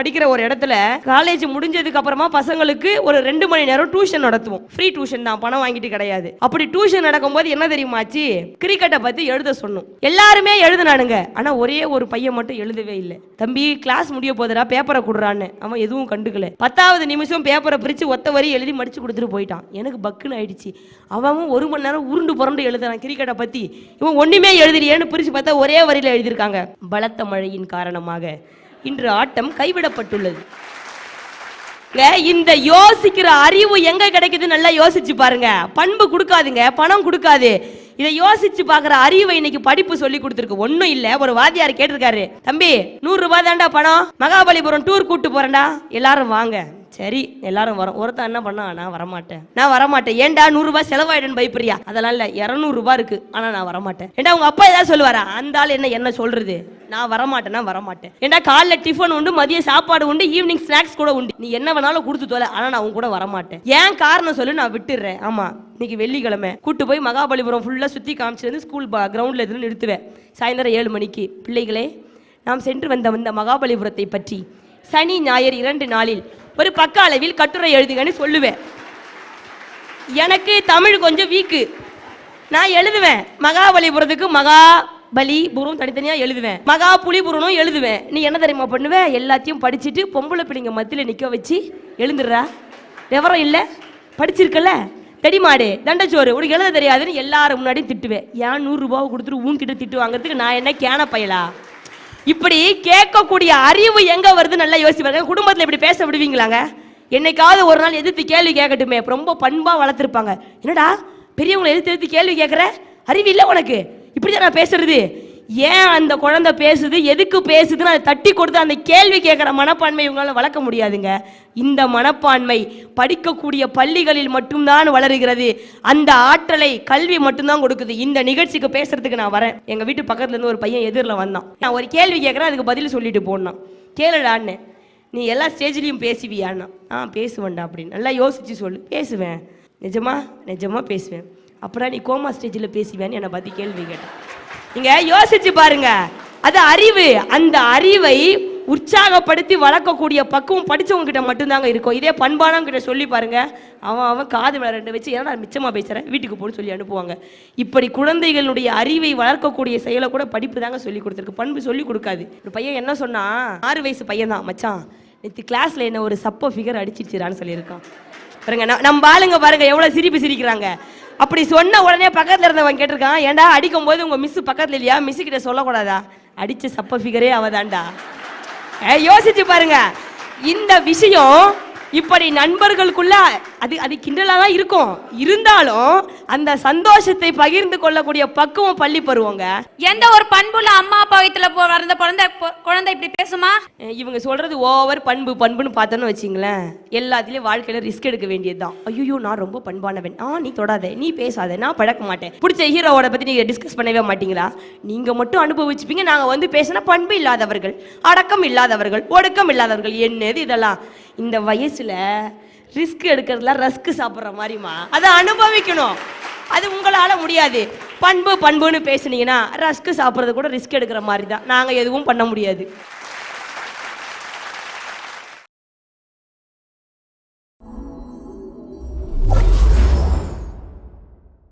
படிக்கிற ஒரு இடத்துல காலேஜ் முடிஞ்சதுக்கு அப்புறமா பசங்களுக்கு ஒரு ரெண்டு மணி நேரம் டியூஷன் நடத்துவோம். ஃப்ரீ டியூஷன் தான். பணம் வாங்கிட்டு கிடையாது. அப்படி டியூஷன் நடக்கும்போது என்ன தெரியுமாச்சு? கிரிக்கெட்டை பத்தி எழுத சொன்னோம். எல்லாருமே எழுதுனானுங்க. ஆனா ஒரே ஒரு பையன் மட்டும் எழுதவே இல்லை. தம்பி கிளாஸ் முடிய போதுடா பேப்பரை கொடுறான்னு. அவன் எதுவும் கண்டுக்கல. பத்தாவது நிமிஷம் பேப்பரை பிரிச்சு ஒத்த வரி எழுதி மடிச்சு கொடுத்துட்டு போயிட்டான். எனக்கு பக்குன்னு ஆயிடுச்சு. அவன் ஒரு மணி நேரம் உருண்டு புரண்டு எழுதுறான் கிரிக்கெட்டை பத்தி. இவன் ஒண்ணுமே எழுதுறியேன்னு பிரிச்சு பார்த்தா ஒரே வரியில எழுதியிருக்காங்க. பலத்த மழையின் காரணமாக. இன்று ஆட்டம் கைவிடப்பட்டுள்ளது. இந்த யோசிக்கிற அறிவு எங்க கிடைக்குது நல்லா யோசிச்சு பாருங்க. பண்பு கொடுக்காதுங்க பணம் கொடுக்காது. இதை யோசிச்சு பார்க்குற அறிவை இன்னைக்கு படிப்பு சொல்லி கொடுத்துருக்கு. ஒன்றும் இல்லை ஒரு வாத்தியார் கேட்டிருக்காரு தம்பி நூறு ரூபாய் தான்டா பணம் மகாபலிபுரம் டூர் கூட்டு போறேன்டா எல்லாரும் வாங்க. சரி எல்லாரும் வரோம் ஒருத்தன் என்ன பண்ணா நான் வரமாட்டேன். நான் வரமாட்டேன். ஏன்டா நூறு ரூபாய் செலவாயிடுன்னு பயப்படுறியா? அதெல்லாம் இல்ல இருநூறு ரூபாய் இருக்கு. ஆனா நான் வரமாட்டேன். ஏன்டா உங்க அப்பா ஏதாவது சொல்லுவாரா? அந்த ஆள் என்ன என்ன சொல்றது? நான் வரமாட்டேன்னா வரமாட்டேன். ஏன்டா காலைல டிஃபன் உண்டு மதிய சாப்பாடு உண்டு ஈவினிங் ஸ்நாக்ஸ் கூட உண்டு. நீ என்ன வேணாலும் கொடுத்து தோல ஆனா நான் உன் கூட வரமாட்டேன். ஏன் காரணம் சொல்லு நான் விட்டுடுறேன் ஆமா இன்னைக்கு வெள்ளிக்கிழமை. கூட்டு போய் மகாபலிபுரம் ஃபுல்லாக சுற்றி காமிச்சிட்டு வந்து ஸ்கூல் கிரவுண்டில் இருந்து நிறுத்துவேன். சாயந்தரம் ஏழு மணிக்கு. பிள்ளைகளே நாம் சென்று வந்த இந்த மகாபலிபுரத்தை பற்றி சனி ஞாயிறு இரண்டு நாளில் ஒரு பக்க அளவில் கட்டுரை எழுதுங்கன்னு சொல்லுவேன். எனக்கு தமிழ் கொஞ்சம் வீக்கு. நான் எழுதுவேன். மகாபலிபுரத்துக்கு மகாபலிபுரம் தனித்தனியாக எழுதுவேன். மகா புலிபுரனும் எழுதுவேன். நீ என்ன தெரியுமா பண்ணுவேன் எல்லாத்தையும் படிச்சுட்டு பொம்பளை பிள்ளைங்க மத்தியில் நிற்க வச்சு எழுந்துடுறா. விவரம் இல்லை? படிச்சிருக்கல தடிமாடு தண்டச்சோறு. உனக்கு எழுத தெரியாதுன்னு எல்லாரும் முன்னாடியும் திட்டுவேன். ஏன் நூறுரூபாவை கொடுத்துட்டு உன்கிட்ட திட்டு வாங்குறதுக்கு நான் என்ன கேன பயலா? இப்படி கேட்கக்கூடிய அறிவு எங்க வருது நல்லா யோசிப்பாங்க குடும்பத்தில் இப்படி பேச விடுவீங்களாங்க? என்னைக்காவது ஒரு நாள் எதிர்த்து கேள்வி கேட்கட்டுமே. ரொம்ப பண்பா வளர்த்துருப்பாங்க. என்னடா பெரியவங்களை எதிர்த்து எதிர்த்து கேள்வி கேட்குற? அறிவு இல்லை உனக்கு. இப்படிதான் நான் பேசுறது. ஏன் அந்த குழந்தை பேசுது? எதுக்கு பேசுதுன்னு அதை தட்டி கொடுத்து அந்த கேள்வி கேட்குற மனப்பான்மை இவங்களால வளர்க்க முடியாதுங்க. இந்த மனப்பான்மை படிக்கக்கூடிய பள்ளிகளில் மட்டும்தான் வளருகிறது. அந்த ஆற்றலை கல்வி மட்டும்தான் கொடுக்குது. இந்த நிகழ்ச்சிக்கு பேசுறதுக்கு நான் வரேன். எங்கள் வீட்டு பக்கத்துலேருந்து ஒரு பையன் எதிரில் வந்தான். நான் ஒரு கேள்வி கேட்குறேன் அதுக்கு பதில் சொல்லிட்டு போனான். கேளுடான்னு நீ எல்லா ஸ்டேஜ்லேயும் பேசுவியான்னா ஆ பேசுவேன்டா அப்படின்னு. நல்லா யோசிச்சு சொல்லு. பேசுவேன். நிஜமா? நிஜமா பேசுவேன். அப்புறம் நீ கோமா ஸ்டேஜில் பேசுவேன்னு என்னை பற்றி கேள்வி கேட்டேன். நீங்க யோசிச்சு பாருங்க. அது அறிவு. அந்த அறிவை உற்சாகப்படுத்தி வளர்க்கக்கூடிய பக்குவம் படிச்சவங்க கிட்ட மட்டும்தாங்க இருக்கும். இதே பண்பானவங்க கிட்ட சொல்லி பாருங்க. அவன் அவன் காது மேல ரெண்டு வச்சு ஏன்னா நான் மிச்சமாக பேசுறேன்? வீட்டுக்கு போன்னு சொல்லி அனுப்புவாங்க. இப்படி குழந்தைகளுடைய அறிவை வளர்க்கக்கூடிய செயலை கூட படிப்பு தாங்க சொல்லி கொடுத்துருக்கு. பண்பு சொல்லி கொடுக்காது. ஒரு பையன் என்ன சொன்னா ஆறு வயசு பையன் தான் மச்சான். நேற்று கிளாஸ்ல என்ன ஒரு சப்ப ஃபிகர் அடிச்சிருச்சுறான்னு சொல்லியிருக்கான். பாருங்க நம்ம ஆளுங்க பாருங்க எவ்வளவு சிரிப்பு சிரிக்கிறாங்க. அப்படி சொன்ன உடனே பக்கத்தில் இருந்தவன் கேட்டிருக்கான் ஏன்டா அடிக்கும் போது உங்கள் மிஸ் பக்கத்துல இல்லையா? மிஸ் கிட்ட சொல்லக்கூடாதா? அடிச்ச சப்ப ஃபிகரே அவதான்டா. ஏ, யோசிச்சு பாருங்க. இந்த விஷயம் இப்படி நண்பர்களுக்குள்ள அது அது கிண்டலா தான் இருக்கும். இருந்தாலும் அந்த சந்தோஷத்தை பகிர்ந்து கொள்ளக்கூடிய பக்குவம் பள்ளி பருவங்க. எந்த ஒரு பண்புள்ள அம்மா அப்பா வயித்துல போ வளர்ந்த குழந்தை குழந்தை இப்படி பேசுமா? இவங்க சொல்றது ஓவர் பண்பு பண்புன்னு பார்த்தோன்னு வச்சிங்களேன். எல்லாத்துலயும் வாழ்க்கையில ரிஸ்க் எடுக்க வேண்டியதுதான். ஐயோ நான் ரொம்ப பண்பானவன். ஆ நீ தொடாத நீ பேசாத நான் பழக்க மாட்டேன். பிடிச்ச ஹீரோவோட பத்தி நீங்க டிஸ்கஸ் பண்ணவே மாட்டீங்களா? நீங்க மட்டும் அனுபவிச்சுப்பீங்க நாங்க வந்து பேசினா பண்பு இல்லாதவர்கள் அடக்கம் இல்லாதவர்கள் ஒடுக்கம் இல்லாதவர்கள் என்னது இதெல்லாம்? இந்த வயசுல ரிஸ்க் எடுக்கிறதுல ரஸ்க் சாப்பிட்ற மாதிரிமா அதை அனுபவிக்கணும். அது உங்களால் முடியாது. பண்பு பண்புன்னு பேசுனீங்கன்னா ரஸ்க் சாப்பிட்றது கூட ரிஸ்க் எடுக்கிற மாதிரி தான் நாங்கள் எதுவும் பண்ண முடியாது.